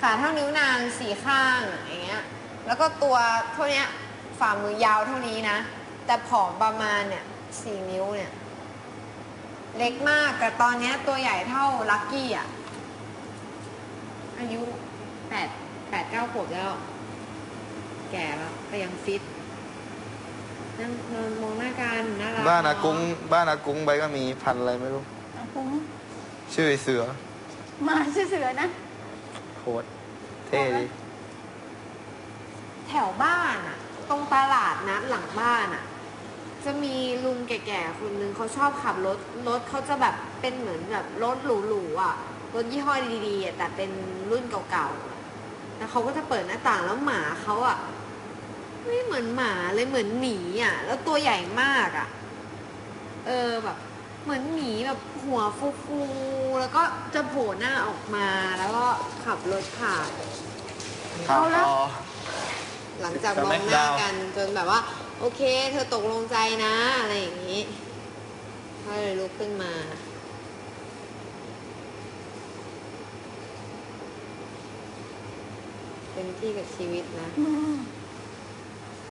ขาเท่านิ้วนางสี่ข้างอย่างเงี้ย แล้วก็ตัวเท่าเนี้ยฝ่ามือยาวเท่านี้นะ แต่ผอมประมาณเนี่ยสี่นิ้วเนี่ยเล็กมากแต่ตอนเนี้ยตัวใหญ่เท่าลักกี้อะ อายุแปดแปดเก้าขวบแล้ว แก่แล้วแต่ยังฟิตนั่งนอนมองหน้ากันน่ารักบ้านอาเะกุ้งบ้านอากุ้งใบก็มีพันธุ์อะไรไม่รู้อากุ้งชื่อไอ้เสือ มาชื่อเสือนะโคตรเท่ดีแถวบ้านอะตรงตลาดนัดหลังบ้านอะจะมีลุงแก่ๆคนนึงเขาชอบขับรถรถเขาจะแบบเป็นเหมือนแบบรถหรูๆอะรถยี่ห้อดีๆอะแต่เป็นรุ่นเก่าๆแล้วเขาก็จะเปิดหน้าต่างแล้วหมาเขาอะไม่เหมือนหมาเลยเหมือนหมีอะแล้วตัวใหญ่มากอะเออแบบ เหมือนหมีแบบหัวฟูๆแล้วก็จะโผล่หน้าออกมาแล้วก็ขับรถผ่านเอาแล้วอ๋อหลังจากมองหน้ากันจนแบบว่า โอเค เธอตกลงใจนะอะไรอย่างนี้ก็เลยลุกขึ้นมาเต็มที่กับชีวิตนะอืม